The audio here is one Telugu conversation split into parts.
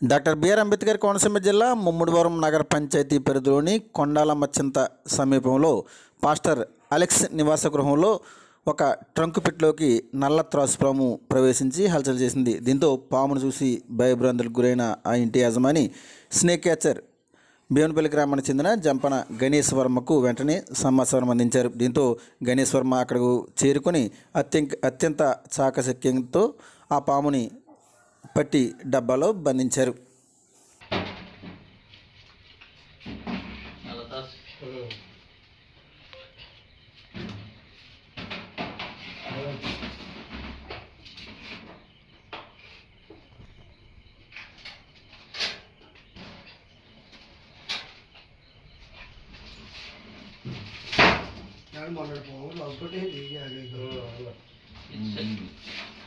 డాక్టర్ బిఆర్ అంబేద్కర్ కోనసీమ జిల్లా ముమ్మిడివరం నగర పంచాయతీ పరిధిలోని కొండాలమ్మ చింత సమీపంలో పాస్టర్ అలెక్స్ నివాస గృహంలో ఒక ట్రంక్ పిట్లోకి నల్ల త్రాసుపాము ప్రవేశించి హల్చల్ చేసింది. దీంతో పామును చూసి భయభ్రాంతులకు గురైన ఆ ఇంటి యజమాని స్నేక్ క్యాచర్ భీమనపల్లి గ్రామానికి చెందిన జంపన గణేష్ వర్మకు వెంటనే సమాచారం అందించారు. దీంతో గణేష్ వర్మ అక్కడకు చేరుకొని అత్యంత అత్యంత చాకచక్యంతో ఆ పాముని పట్టి డబ్బాలో బంధించారు. మొన్నటి పోవాలి ఒకటే దిగి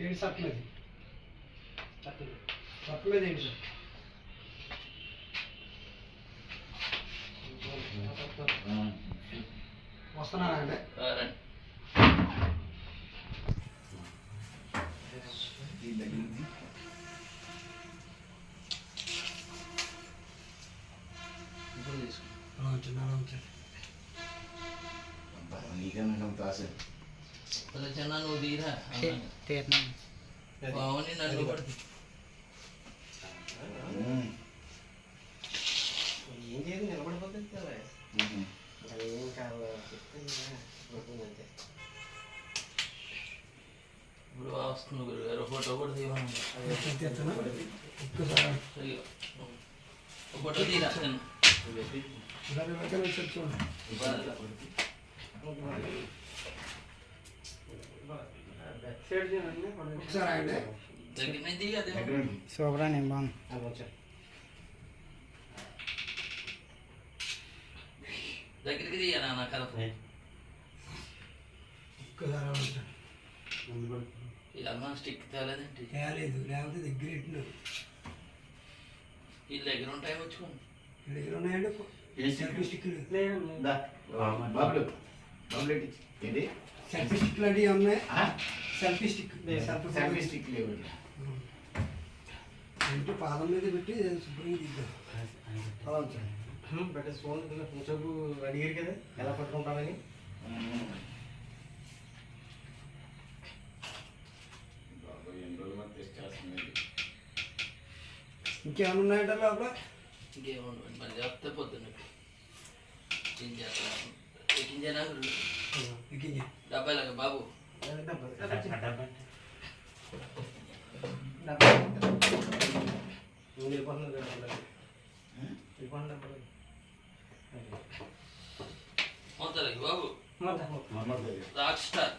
ఏంటి సార్? వస్తున్నానండి రండి ఇప్పుడు తీసుకో. అలా ఉంచండి. అలా ఉంచండి అలా చిన్న నువ్వు తీరా బాగుంది నన్ను పడుతుంది ఏం చేయదు నిలబడిపోతుంది కదా అది ఏం కాదు ఇప్పుడు వస్తుంది గురుగారు ఫోటో కూడా తీయమని ఫోటో తీరా చూడండి ఒకసారి ఆగండి దగ్గర దగ్గరికి దిగా నా కలప స్టిక్ తేలేదండి తేలేదు లేకపోతే దగ్గర వీళ్ళ దగ్గర ఉంటాయి వచ్చుకోండి దగ్గర ఉన్నాయండి సెల్ఫీ స్టిక్లు ఉన్నాయి సెల్ఫీ స్టిక్ సెల్ఫీ స్టిక్ ఇంటి పాదం మీద పెట్టి శుభ్రంగా దిద్దాం అలా ఉంచండి బట్ ఫోన్ కొంచెం అడిగారు కదా ఎలా పట్టుకుంటామని. ఇంకేమైనా ఉన్నాయంటే లోపల ఇంకేముండదు మళ్ళీ చెప్తే పొద్దున్న. ఎక్కించేస్తా ఎక్కించేనా ఎక్కించి డబ్బాయిలాగా బాబు బాబు రాక్ స్టార్